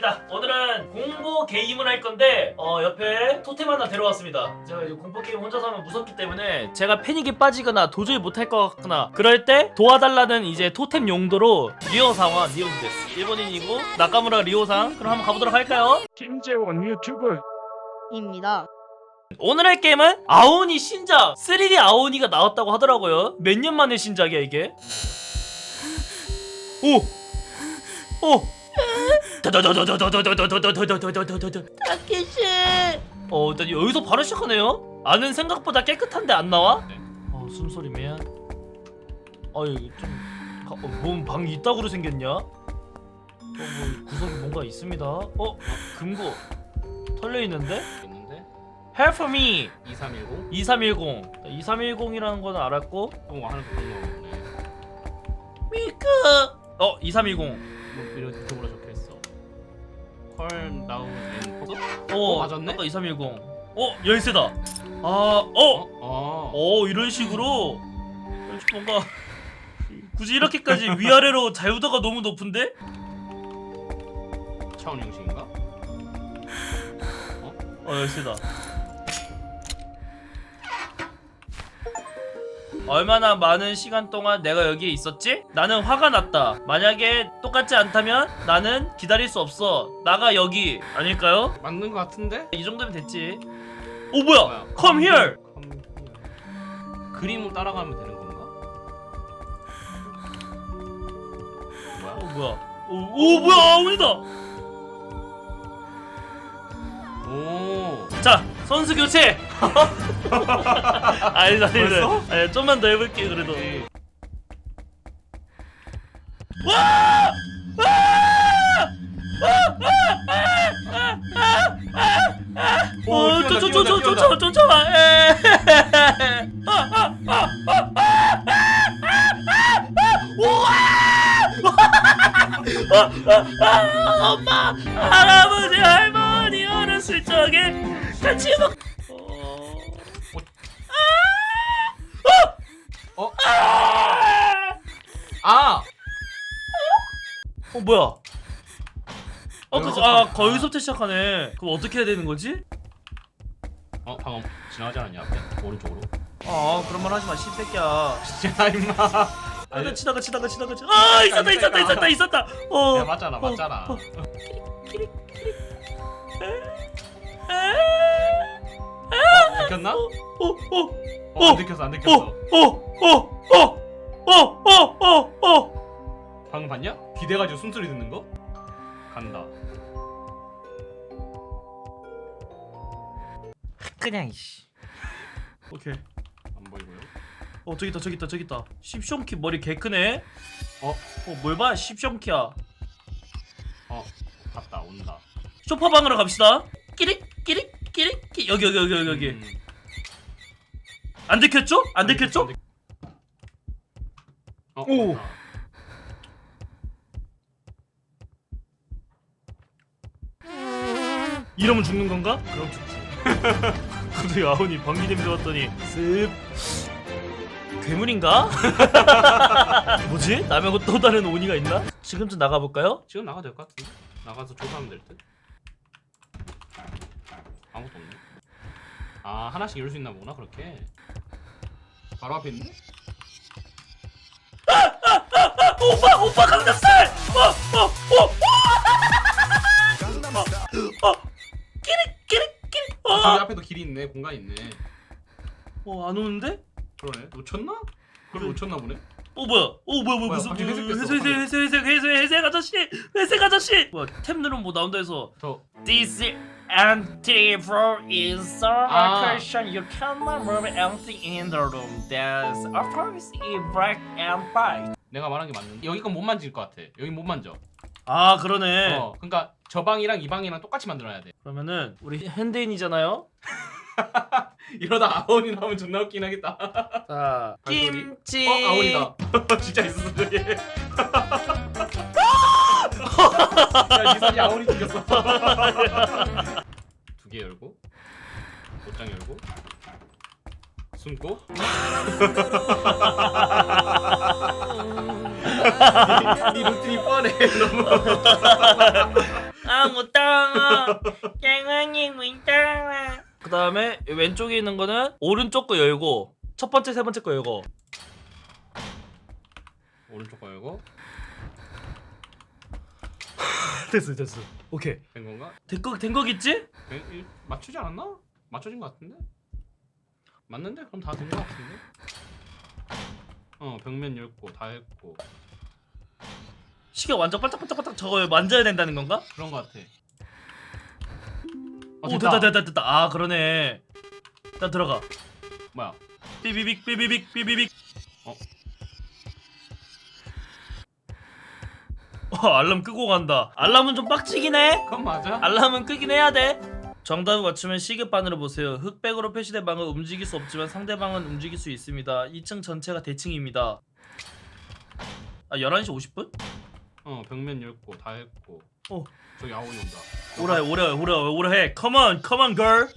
반갑습니다. 오늘은 공포 게임을 할 건데 어, 옆에 토템 하나 데려왔습니다. 제가 이제 공포 게임 혼자서 하면 무섭기 때문에 제가 패닉에 빠지거나 도저히 못할 것 같거나 그럴 때 도와달라는 이제 토템 용도로 리오상와 니온데스 일본인이고 나카무라 리오상 그럼 한번 가보도록 할까요? 김재원 유튜브 입니다. 오늘 할 게임은 아오니 신작 3D 아오니가 나왔다고 하더라고요. 몇 년 만에 신작이야 이게? 오! 오! 타키 씨. 어, 일단 여기서 바로 시작하네요. 아는 생각보다 깨끗한데 안 나와? 어, 숨소리면. 아유, 좀 가- 어, 뭔 방이 이따구로 생겼냐? 어, 뭐 구석에 뭔가 있습니다. 어, 금고 털려 있는데? 있는데 Help me 2310? 2310. 2310이라는 건 알았고. 어 하나 더 건너 네 미크. 어, 2310. 뭐 이런 쪽으로 다운 앤 포드? 어, 어, 맞았네? 아까 2310. 어 열쇠다. 아 어. 어? 어 이런 식으로 뭔가 굳이 이렇게까지 위아래로 자유도가 너무 높은데? 차원 형식인가? 어 열쇠다 얼마나 많은 시간 동안 내가 여기에 있었지? 나는 화가 났다. 만약에 똑같지 않다면 나는 기다릴 수 없어. 나가 여기. 아닐까요? 맞는 거 같은데? 이 정도면 됐지. 오 뭐야? Come here. Come here. 그림을 따라가면 되는 건가? 어 뭐야? 뭐야? 오, 오 뭐야? 아운이다. 오. 자 선수 교체 아니 아니 벌써? 아니 좀만 더 해볼게 그래도 네. 와! 오, 어, 뛰어온다, 쫓아, 쫓아, 뛰어온다, 쫓아, 쫓아. 에. 우와! 엄마, 할아버지, 할머니 어렸을 적에 같이 먹. 어. 어? 아! 어 뭐야? 어, 그, 아 봐. 거기서부터 시작하네. 그럼 어떻게 해야 되는 거지? 어 방금 지나가지 않았냐 앞에? 오른쪽으로 아 그런 말 하지 마, 씨새끼야. 진짜 임마 아, 나 지나가, 지나가, 지나가, 지나가. 아, 있었다, 있었다, 있었다, 있었다. 어. 야 맞잖아 어, 맞잖아 어. 어? 들켰나? 어, 어, 어, 안 들켰어 안 어, 들켰어 어, 어, 어, 어, 어, 어, 어. 방금 봤냐? 기대가지고 숨소리 듣는 거? 간다 그냥 이씨. 오케이. 안 보이고요 어 저기 있다, 저기 있다, 저기 있다. 십숑키 머리 개 크네. 어? 어, 뭘 봐, 십숑키야. 어 갔다 온다 쇼파방으로 갑시다. 끼릭, 끼릭, 끼릭, 끼. 여기, 여기, 여기, 여기, 여기. 음, 안 들켰죠? 안 들켰죠? 어, 오. 갔다. 이러면 죽는 건가? 그럼 죽지. 갑자기 아훈이 방귀 냄새 맡더니 습 괴물인가? 뭐지? 남의 또 다른 오니가 있나? 지금 좀 나가볼까요? 지금 나가도 될 것 같은데? 나가서 조사하면 될 듯? 아무것도 없네 아 하나씩 열수 있나 보구나 그렇게 바로 앞에 있네? 오빠 오빠 강남살! 어! 어! 어! 어! 어! 끼릭 끼릭 끼릭 아, 저기 어! 앞에도 길이 있네 공간 있네 어, 안 오는데? 그러네 놓쳤나? 그걸. 놓쳤나 보네 어 뭐야? 어 뭐야 뭐야 뭐야, 무슨 갑자기 회색됐어, 회색 회색 회색 회색 회색 회색 아저씨 회색 아저씨 뭐야 탭 누르면 뭐 나온다 해서 저 This anti-fraud is a 아. question you cannot move anything in the room. There's a privacy black and white. 내가 말한 게 맞는데 여기 건 못 만질 것 같아 여기 못 만져 아 그러네. 어 그러니까 저 방이랑 이 방이랑 똑같이 만들어야 돼 그러면은 우리 현대인이잖아요. 이러다 아원이 나오면 존나 웃긴 하겠다 자 발소리? 김치. 어 아원이다 진짜 있었어 저기 야 니선이 아원이 죽였어 두 개 열고 옷장 열고 숨고 니, 니 루틴이 뻔해 너무 아 땅어 땅어 짱왕이 문 땅어 그 다음에 왼쪽에 있는 거는 오른쪽 거 열고 첫 번째 세 번째 거 열고 오른쪽 거 열고 됐어 됐어 오케이 된 건가? 된거 된 거겠지? 된- 이- 맞추지 않았나? 맞춰진 것 같은데? 맞는데? 그럼 다된것 같은데? 어 벽면 열고 다 했고. 시계 완전 반짝반짝반짝 저거 만져야 된다는 건가? 그런 것 같아. 어, 오 됐다 됐다 됐다. 아 그러네. 나 들어가. 뭐야? 삐비빅 삐비빅 삐비빅. 어? 어 알람 끄고 간다. 알람은 좀 빡치긴 해. 그건 맞아? 알람은 끄긴 해야 돼 정답을 맞추면 시계반으로 보세요. 흑백으로 표시된 방은 움직일 수 없지만 상대방은 움직일 수 있습니다. 2층 전체가 대칭입니다. 아 11시 50분? 어 벽면 열고 다 했고. 어. 저기 아오이 온다. 오라해 오라해 오라해 오라해. 컴온 컴온 걸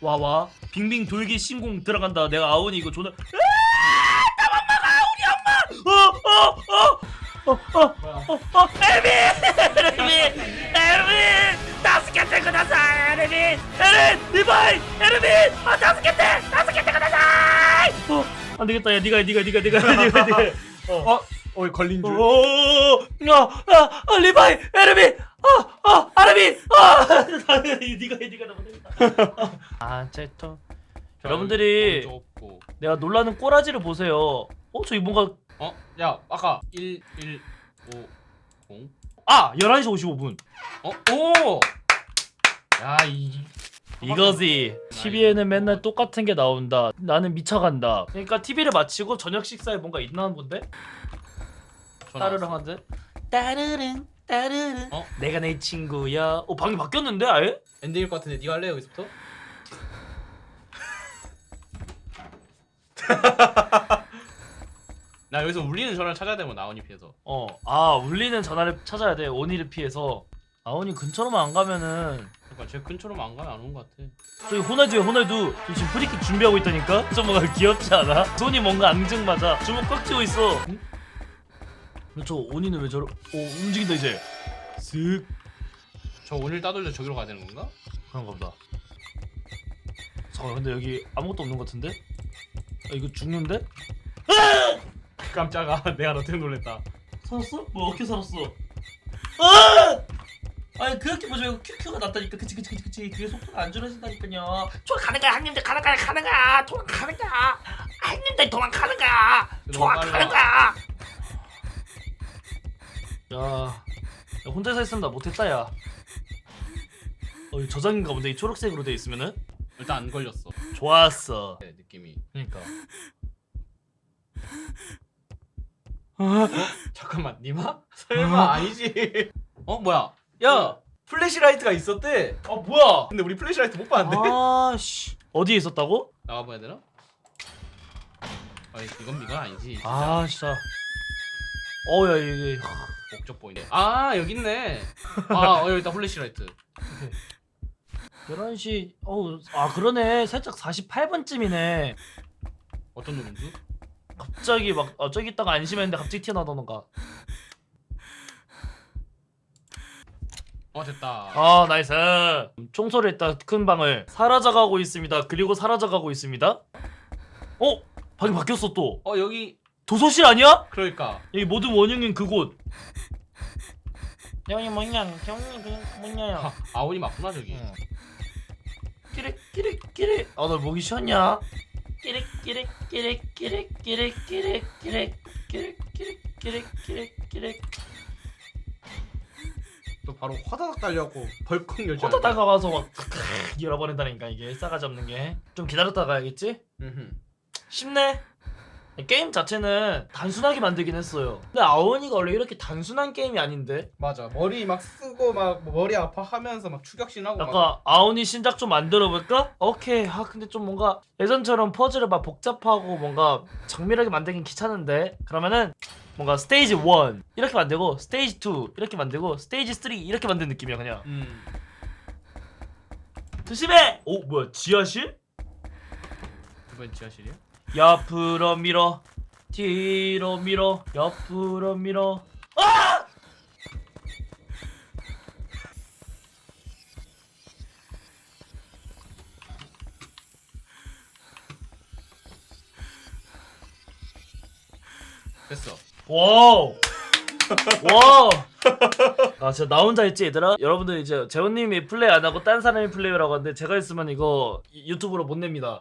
와와. 빙빙 돌기 신공 들어간다. 내가 아우니 이거 존나 에르빈! 리바이! 에르빈! 아 다섯 개 떼! 다섯 개 떼고 나서! 어, 안 되겠다. 야, 니가 해, 니가, 니가, 니가, 해, 니가, 니가. 해. 어, 어? 어 걸린 줄 오, 야, 야, 아, 리바이! 에르빈! 아, 아, 아르빈! 아, 니가 해, 니가 너무 되겠다. 아, 제토. 여러분들이 없고 내가 놀라는 꼬라지를 보세요. 어, 저기 뭔가 어? 야 아까 1 1 5 0 아, 11시 55분. 어? 오! 야이 이거지. TV에는 맨날 똑같은 게 나온다. 나는 미쳐간다. 그러니까 TV를 마치고 저녁 식사에 뭔가 있나 본데? 따르릉 한데? 따르릉 따르릉. 어? 내가 내 친구야. 어 방이 바뀌었는데 아예? 엔딩일 것 같은데 네가 할래 여기서부터? 나 여기서 울리는 전화를 찾아야 되면 나온이 피해서 어. 아 울리는 전화를 찾아야 돼. 온이를 피해서. 아온이 근처로만 안 가면은 그러니까 제 근처로만 안 가면 안 오는 것 같아 저기 호날두야 호날두 저 지금 프리킥 준비하고 있다니까? 좀 뭔가 귀엽지 않아? 손이 뭔가 앙증 맞아 주먹 꽉 쥐고 있어 응? 근데 저 온이는 왜 저러... 오 움직인다 이제 쓱저 오늘 따돌려 저기로 가야 되는 건가? 그런가 보다 잠깐 근데 여기 아무것도 없는 것 같은데? 아 이거 죽는데? 깜짝아 내가 너 때문에 놀랬다 살았어? 뭐 어떻게 살았어? 아! 말고 큐큐가 낫다니까. 그치 그치 그치 그치. 그게 속도가 안 줄어진다니까요. 좋아 가는 거야 형님들. 가는 거야 가는 거야. 도망가는 거야. 형님들 도망가는 거야. 좋아 너무 가는. 거야. 야, 야 혼자서 했으면 나 못했다 야. 어, 이 저장인가 본데? 이 초록색으로 돼 있으면은? 일단 안 걸렸어. 좋았어. 네, 느낌이. 그러니까. 잠깐만 니마? 설마 아니지? 어 뭐야? 야 플래시라이트가 있었대. 아 뭐야? 근데 우리 플래시라이트 못 봤는데. 아씨. 어디에 있었다고? 나가봐야 되나? 아니 이건 이건 아니지. 진짜. 아 진짜. 어야 이게 목적 보이네. 아 여기 있네. 아 어, 여기 있다 플래시라이트. 11시 어우 아 그러네. 살짝 48분쯤이네. 어떤 놈인지? 갑자기 막 어, 저기 있다가 안심했는데 갑자기 튀어나오던가 어 됐다 아 나이스 청소를 했다 큰 방을 사라져가고 있습니다 그리고 사라져가고 있습니다 어? 방이 바뀌었어 또 어 여기 도서실 아니야? 그러니까 여기 모든 원흉인 그곳 형이 뭐냐 형이 뭐냐요 아, 아온이 맞구나 저기 끼릭 끼릭 끼릭 아나 목이 쉬었냐 끼릭 끼릭 끼릭 끼릭 끼릭 끼릭 끼릭 끼릭 끼릭 끼릭 끼릭 끼릭 또 바로 화다닥 달려갖고 벌컥 열지 호다 다가가서 막 열어버린다니까 이게 싸가지 없는 게. 좀 기다렸다 가야겠지? 음흠. 쉽네. 게임 자체는 단순하게 만들긴 했어요. 근데 아오니가 원래 이렇게 단순한 게임이 아닌데? 맞아. 머리 막 쓰고 막뭐 머리 아파하면서 막 추격신하고 막 약간 아오니 신작 좀 만들어볼까? 오케이. 아 근데 좀 뭔가 예전처럼 퍼즐을 막 복잡하고 뭔가 정밀하게 만들긴 귀찮은데? 그러면은 뭔가 스테이지 1 이렇게 만들고 스테이지 2 이렇게 만들고 스테이지 3 이렇게 만든 느낌이야 그냥 음. 조심해! 오 뭐야 지하실? 이번 지하실이야? 옆으로 밀어 뒤로 밀어 옆으로 밀어 아! 됐어. 와우. 와. 아, 진짜 나 혼자 있지, 얘들아? 여러분들 이제 재원님이 플레이 안 하고 딴 사람이 플레이라고 하는데 제가 있으면 이거 이- 유튜브로 못 냅니다.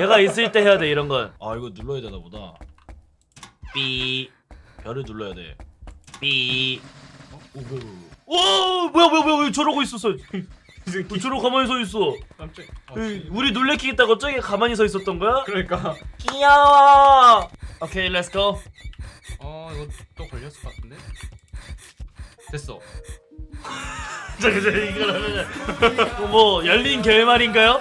얘가 있을 때 해야 돼 이런 건. 아, 이거 눌러야 되나 보다. 삐. 별을 눌러야 돼. 삐. 어? 오, 뭐야, 뭐야. 오, 뭐야, 뭐야, 뭐야, 왜 저러고 있었어? 왜 저러고 가만히 서 있어? 깜짝. 아, 으, 우리 놀래키겠다고 저기 가만히 서 있었던 거야? 그러니까. 귀여워. 오케이, 렛츠 고. 어 이거 또 걸렸을 것 같은데. 됐어. 잠깐 잠깐 이걸 하면은 이거 뭐 열린 결말인가요?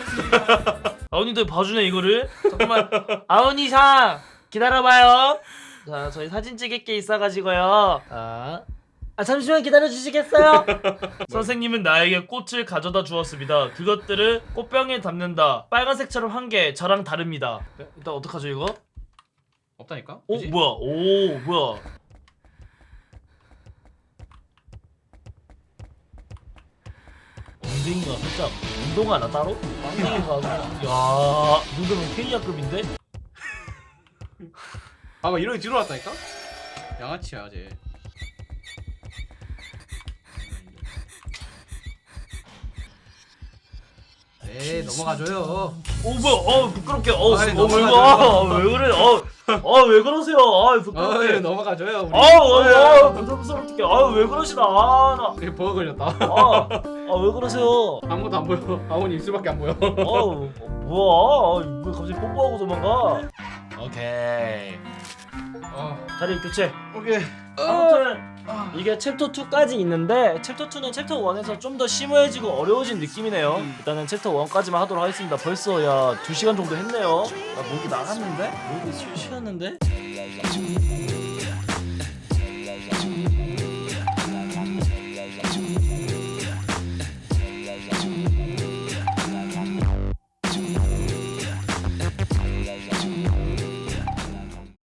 아온이도 봐주네 이거를 잠깐만 아온이상 기다려봐요 자 저희 사진 찍을 게 있어가지고요 아, 아 잠시만 기다려 주시겠어요? 선생님은 나에게 꽃을 가져다 주었습니다 그것들을 꽃병에 담는다 빨간색처럼 한 개 저랑 다릅니다 네, 일단 어떡하죠 이거? 없다니까. 오 그지? 뭐야 오 뭐야 언젠가 살짝 운동하나 따로? 빵댕이 야 누구면 케이아급인데? 봐봐 이러기 뒤로 왔다니까. 양아치야 쟤. 에이 넘어가줘요. 오 뭐야 어 부끄럽게 어, 아이, 어. 아, 왜 그래 어 어왜 그러세요 아 부끄럽게 넘어가줘요. 우리. 아아 부담스럽게 아왜 그러시나 아나아왜 이렇게 버거 걸렸다. 그러세요 아무것도 안 보여. 아원이 입술밖에 안 보여. 어 뭐야 아, 왜 갑자기 뽀뽀하고 도망가 오케이 어, 자리 교체. 오케이. 아무튼 이게 챕터 2까지 있는데 챕터 2는 챕터 1에서 좀 더 심오해지고 어려워진 느낌이네요. 일단은 챕터 1까지만 하도록 하겠습니다. 벌써 야 2시간 정도 했네요. 나 목이 나갔는데? 목이 술 쉬었는데?